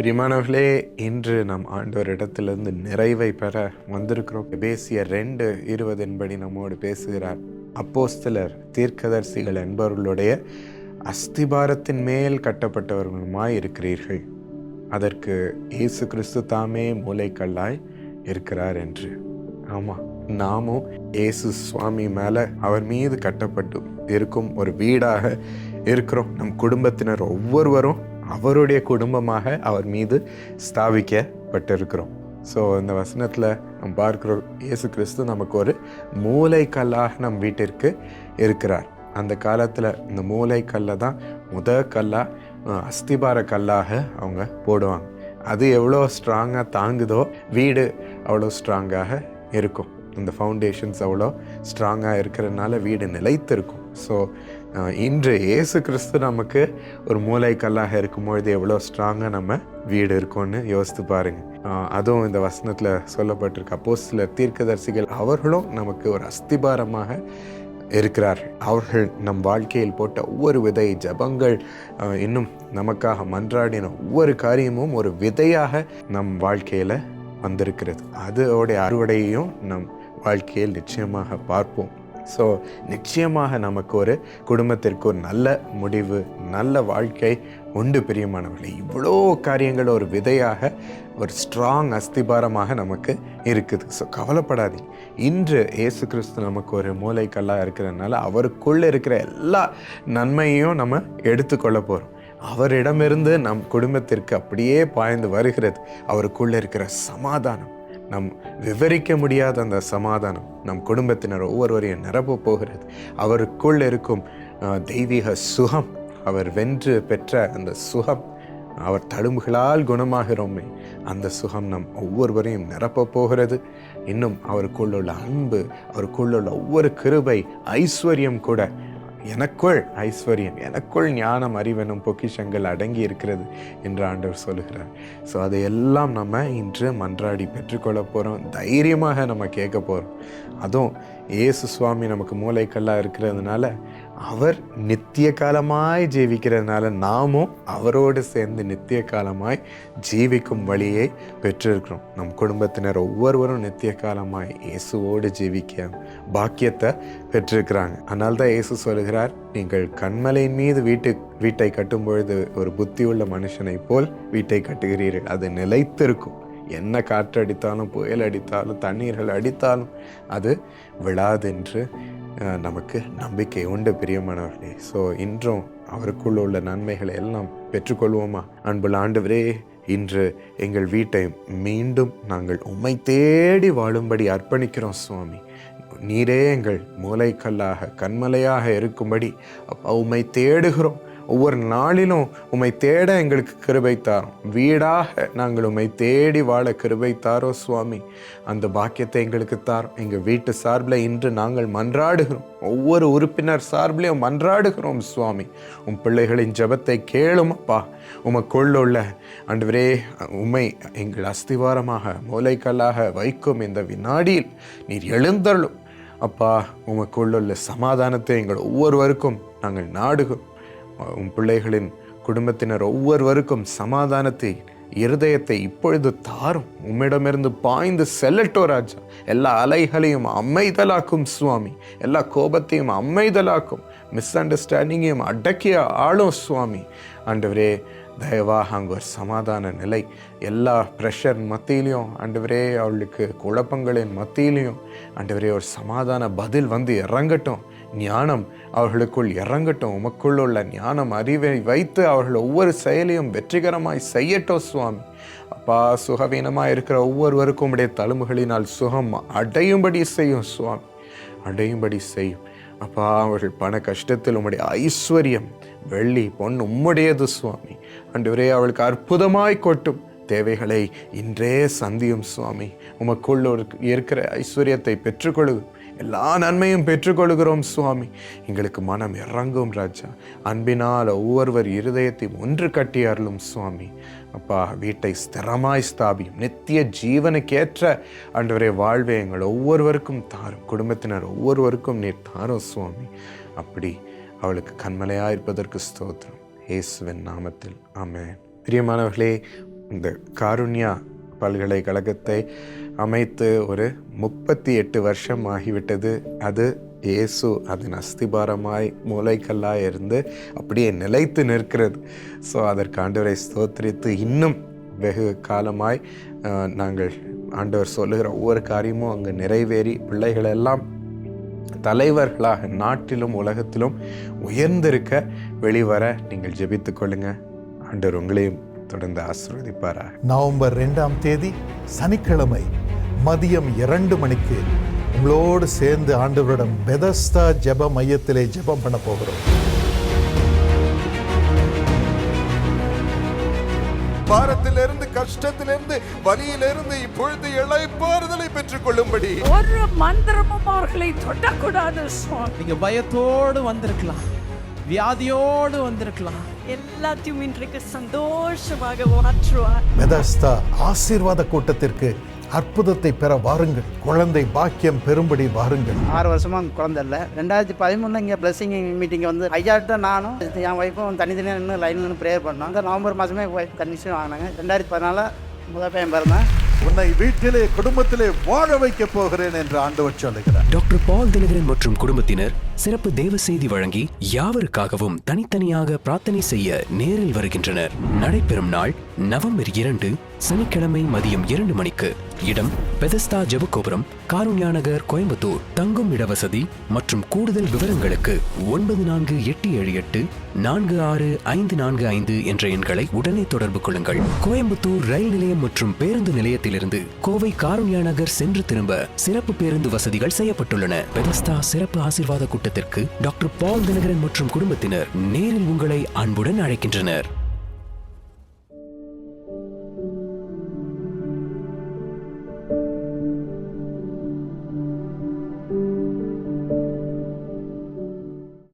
பிரிமானவர்களே இன்று நம் ஆண்டவரிடத்திலிருந்து நிறைவை பெற வந்திருக்கிறோம். பேசிய ரெண்டு இருபதின்படி நம்மோடு பேசுகிறார். அப்போஸ்தலர் தீர்க்கதரிசிகள் என்பவர்களுடைய அஸ்திபாரத்தின் மேல் கட்டப்பட்டவர்களுமாய் இருக்கிறீர்கள். அதற்கு இயேசு கிறிஸ்து தாமே மூளைக்கல்லாய் இருக்கிறார் என்று. ஆமாம் நாமும் இயேசு சுவாமி மேலே அவர் மீது கட்டப்பட்டு இருக்கும் ஒரு வீடாக இருக்கிறோம். நம் குடும்பத்தினர் ஒவ்வொருவரும் அவருடைய குடும்பமாக அவர் மீது ஸ்தாபிக்கப்பட்டிருக்கிறோம். ஸோ இந்த வசனத்தில் நம்ம பார்க்கிறோம் இயேசு கிறிஸ்து நமக்கு ஒரு மூளைக்கல்லாக நம் வீட்டிற்கு இருக்கிறார். அந்த காலத்தில் இந்த மூளைக்கல்லை தான் முத கல்லாக அஸ்திபார கல்லாக அவங்க போடுவாங்க. அது எவ்வளோ ஸ்ட்ராங்காக தாங்குதோ வீடு அவ்வளோ ஸ்ட்ராங்காக இருக்கும். இந்த ஃபவுண்டேஷன்ஸ் அவ்வளோ ஸ்ட்ராங்காக இருக்கிறதுனால வீடு நிலைத்திருக்கும். ஸோ இன்று இயேசு கிறிஸ்து நமக்கு ஒரு மூளைக்கல்லாக இருக்கும்பொழுது எவ்வளோ ஸ்ட்ராங்காக நம்ம வீடு இருக்கும்னு யோசித்து பாருங்கள் அதுவும் இந்த வசனத்தில் சொல்லப்பட்டிருக்கு. அப்போ சில தீர்க்கதரிசிகள் அவர்களும் நமக்கு ஒரு அஸ்திபாரமாக இருக்கிறார்கள். அவர்கள் நம் வாழ்க்கையில் போட்ட ஒவ்வொரு விதை ஜபங்கள் இன்னும் நமக்காக மன்றாடின ஒவ்வொரு காரியமும் ஒரு விதையாக நம் வாழ்க்கையில் வந்திருக்கிறது. அதோடைய அறுவடையையும் நம் வாழ்க்கையில் நிச்சயமாக பார்ப்போம். ஸோ நிச்சயமாக நமக்கு ஒரு குடும்பத்திற்கு ஒரு நல்ல முடிவு நல்ல வாழ்க்கை உண்டு பிரியமானவர்களே. இவ்வளோ காரியங்கள் ஒரு விதையாக ஒரு ஸ்ட்ராங் அஸ்திபாரமாக நமக்கு இருக்குது. ஸோ கவலைப்படாதீங்க இன்று ஏசு கிறிஸ்து நமக்கு ஒரு மூளைக்கல்லாக இருக்கிறதுனால அவருக்குள்ளே இருக்கிற எல்லா நன்மையும் நம்ம எடுத்துக்கொள்ள போகிறோம் அவரிடமிருந்து நம் குடும்பத்திற்கு அப்படியே பாய்ந்து வருகிறது. அவருக்குள்ளே இருக்கிற சமாதானம் நம் விவரிக்க முடியாத அந்த சமாதானம் நம் குடும்பத்தினர் ஒவ்வொருவரையும் நிரப்ப போகிறது. அவருக்குள் இருக்கும் தெய்வீக சுகம் அவர் வென்று பெற்ற அந்த சுகம் அவர் தழும்புகளால் குணமாகிறோமே அந்த சுகம் நம் ஒவ்வொருவரையும் நிரப்ப போகிறது. இன்னும் அவருக்குள்ளுள்ள அன்பு அவருக்குள்ளுள்ள ஒவ்வொரு கிருபை ஐஸ்வர்யம் கூட எனக்குள் ஐஸ்வர்யம் எனக்குள் ஞானம் அறிவெனும் பொக்கிஷங்கள் அடங்கி இருக்கிறது என்று ஆண்டவர் சொல்லுகிறார். ஸோ அதையெல்லாம் நம்ம இன்று மன்றாடி பெற்றுக்கொள்ள போகிறோம் தைரியமாக நம்ம கேட்க போகிறோம் அதுவும் ஏசு சுவாமி நமக்கு மூளைக்கல்லாக இருக்கிறதுனால அவர் நித்திய காலமாய் ஜீவிக்கிறதுனால நாமும் அவரோடு சேர்ந்து நித்திய காலமாய் ஜீவிக்கும் வழியை பெற்றிருக்கிறோம். நம் குடும்பத்தினர் ஒவ்வொருவரும் நித்திய காலமாய் இயேசுவோடு ஜீவிக்க பாக்கியத்தை பெற்றிருக்கிறாங்க. அதனால தான் இயேசு சொல்கிறார் நீங்கள் கண்மலையின் மீது வீட்டு வீட்டை கட்டும் பொழுது ஒரு புத்தியுள்ள மனுஷனைப் போல் வீட்டை கட்டுகிறீர்கள். அது நிலைத்திருக்கும். என்ன காற்று அடித்தாலும் புயல் அடித்தாலும் தண்ணீர்கள் அடித்தாலும் அது விழாதென்று நமக்கு நம்பிக்கை உண்டு பிரியமானவர்களே. ஸோ இன்றும் அவருக்குள்ள உள்ள நன்மைகளை எல்லாம் பெற்றுக்கொள்வோமா? அன்புள்ள ஆண்டவரே இன்று எங்கள் வீட்டை மீண்டும் நாங்கள் உம்மை தேடி வாழும்படி அர்ப்பணிக்கிறோம் சுவாமி. நீரே எங்கள் மூளைக்கல்லாக கண்மலையாக இருக்கும்படி அப்பா உம்மை தேடுகிறோம். ஒவ்வொரு நாளிலும் உம்மை தேட எங்களுக்கு கிருபை தாரும். வீடாக நாங்கள் உம்மை தேடி வாழ கிருபை தாரோ சுவாமி. அந்த பாக்கியத்தை எங்களுக்கு தாரும். எங்கள் வீட்டு சார்பில் இன்று நாங்கள் மன்றாடுகிறோம். ஒவ்வொரு உறுப்பினர் சார்பிலையும் மன்றாடுகிறோம் சுவாமி. உன் பிள்ளைகளின் ஜெபத்தை கேளும் அப்பா. உமக்குள்ள ஆண்டவரே உமை எங்கள் அஸ்திவாரமாக மூளைக்கல்லாக வைக்கும் இந்த வினாடியில் நீர் எழுந்தருளும். அப்பா உமக்குள்ள சமாதானத்தை எங்கள் ஒவ்வொருவருக்கும் நாங்கள் நாடுகிறோம். உன் பிள்ளைகளின் குடும்பத்தினர் ஒவ்வொருவருக்கும் சமாதானத்தை இருதயத்தை இப்பொழுது தாரும். உம்மிடமிருந்து பாய்ந்து செல்லட்டோ ராஜா. எல்லா அலைகளையும் அமைதலாக்கும் சுவாமி. எல்லா கோபத்தையும் அமைதலாக்கும். மிஸ் அண்டர்ஸ்டாண்டிங்கையும் அடக்கிய ஆளும் சுவாமி. ஆண்டவரே தயவாக அங்கே ஒரு சமாதான நிலை. எல்லா ப்ரெஷர் மத்தியிலையும் ஆண்டவரே அவளுக்கு குழப்பங்களின் மத்தியிலையும் ஆண்டவரே ஒரு சமாதான பதில் வந்து இறங்கட்டும். ஞானம் அவர்களுக்குள் இறங்கட்டும். உமக்குள் உள்ள ஞானம் அறிவை வைத்து அவர்கள் ஒவ்வொரு செயலையும் வெற்றிகரமாய் செய்யட்டும் சுவாமி. அப்பா சுகவீனமாக இருக்கிற ஒவ்வொருவருக்கும் உடைய தழும்புகளினால் சுகம் அடையும்படி செய்யும் சுவாமி. அடையும்படி செய்யும். அப்பா அவர்கள் பண கஷ்டத்தில் உம்முடைய ஐஸ்வர்யம் வெள்ளி பொன் உம்முடையது சுவாமி அன்றுவரே அவளுக்கு அற்புதமாய் கொட்டும் தேவைகளை இன்றே சந்தியும் சுவாமி. உமக்குள் ஒரு இருக்கிற ஐஸ்வர்யத்தை பெற்றுக்கொள்ளு எல்லா நன்மையும் பெற்றுக்கொள்கிறோம் சுவாமி. எங்களுக்கு மனம் இறங்கும் ராஜா. அன்பினால் ஒவ்வொருவர் இருதயத்தையும் ஒன்று கட்டி அருளும் சுவாமி. அப்பா வீட்டை ஸ்திரமாய் ஸ்தாபியும் நித்திய ஜீவனுக்கேற்ற அன்றுவரே வாழ்வை எங்கள் ஒவ்வொருவருக்கும் தாரும். குடும்பத்தினர் ஒவ்வொருவருக்கும் நீர் தாரும் சுவாமி. அப்படி அவளுக்கு கண்மலையாக இருப்பதற்கு ஸ்தோத்திரம். இயேசுவின் நாமத்தில். ஆமென். பிரியமானவர்களே இந்த காருண்யா பல்கலைக்கழகத்தை அமைத்து ஒரு முப்பத்தி எட்டு வருஷம் ஆகிவிட்டது. அது இயேசு அதன் அஸ்திபாரமாய் மூளைக்கல்லாக இருந்து அப்படியே நிலைத்து நிற்கிறது. ஸோ அதற்கு ஆண்டவரை ஸ்தோத்திரித்து இன்னும் வெகு காலமாய் நாங்கள் ஆண்டவர் சொல்லுகிற ஒவ்வொரு காரியமும் அங்கே நிறைவேறி பிள்ளைகளெல்லாம் தலைவர்களாக நாட்டிலும் உலகத்திலும் உயர்ந்திருக்க வெளிவர நீங்கள் ஜெபித்து கொள்ளுங்க. ஆண்டவர் உங்களையும் தொடர்ந்து ஆசீர்வதிப்பாரா நவம்பர் ரெண்டாம் தேதி சனிக்கிழமை மதியம் இரண்டு மணிக்கு உங்களோடு சேர்ந்து ஆண்டவரிடம் பெதஸ்தா ஜெப மையத்திலே ஜெபம் பண்ண போகிறோம். பாரத்திலிருந்து கஷ்டத்திலிருந்து வலியிலிருந்து இப்பொழுது இளைப்பாறுதலை பெற்றுக் கொள்ளும்படி ஒரு மந்திரமும் அவர்களை தொடக்கூடாது நீங்க பயத்தோடு வந்திருக்கலாம். வியாதியோடு வந்திருக்கலாம். எல்லாத்தையும் இன்றைக்கு சந்தோஷமாக மாற்றுவார். பெதஸ்தா ஆசீர்வாத கூட்டத்திற்கு அற்புதத்தை பெற வாருங்கள். குழந்தை பாக்கியம் பெறும்படி வாருங்கள். ஆறு வருஷமா குழந்தை இல்லை. ரெண்டாயிரத்தி பதிமூணுல இங்கே பிளஸிங் மீட்டிங் வந்து ஐயாட்ட நானும் என் ஒய்ஃபும் தனித்தனியாக நின்று லைனில் நின்று ப்ரேயர் பண்ணோம். அந்த நவம்பர் மாதமே கண்டிஷன் வாங்கினாங்க. ரெண்டாயிரத்தி பதினாலில் முதல் பையன் பிறந்தேன். உன்னை வீட்டிலே குடும்பத்திலே வாழ வைக்க போகிறேன் என்று ஆண்டவர் சொல்லுகிறார். டாக்டர் பால் தினகரன் மற்றும் குடும்பத்தினர் சிறப்பு தேவ செய்தி வழங்கி யாவருக்காகவும் தனித்தனியாக பிரார்த்தனை செய்ய நேரில் வருகின்றனர். நடைபெறும் நாள் நவம்பர் இரண்டு சனிக்கிழமை மதியம் இரண்டு மணிக்கு. இடம் பெதஸ்தா ஜெபகோபுரம் காருண்யா நகர் கோயம்புத்தூர். தங்கும் இடவசதி மற்றும் கூடுதல் விவரங்களுக்கு ஒன்பது நான்கு எட்டு ஏழு எட்டு நான்கு ஆறு ஐந்து நான்கு ஐந்து என்ற எண்களை உடனே தொடர்பு கொள்ளுங்கள். கோயம்புத்தூர் ரயில் நிலையம் மற்றும் பேருந்து நிலையத்திலிருந்து கோவை காருண்யா நகர் சென்று திரும்ப சிறப்பு பேருந்து வசதிகள் செய்யப்பட்டுள்ளன. பெதஸ்தா சிறப்பு ஆசிர்வாத கூட்டத்திற்கு டாக்டர் பால் தினகரன் மற்றும் குடும்பத்தினர் நேரில் உங்களை அன்புடன் அழைக்கின்றனர்.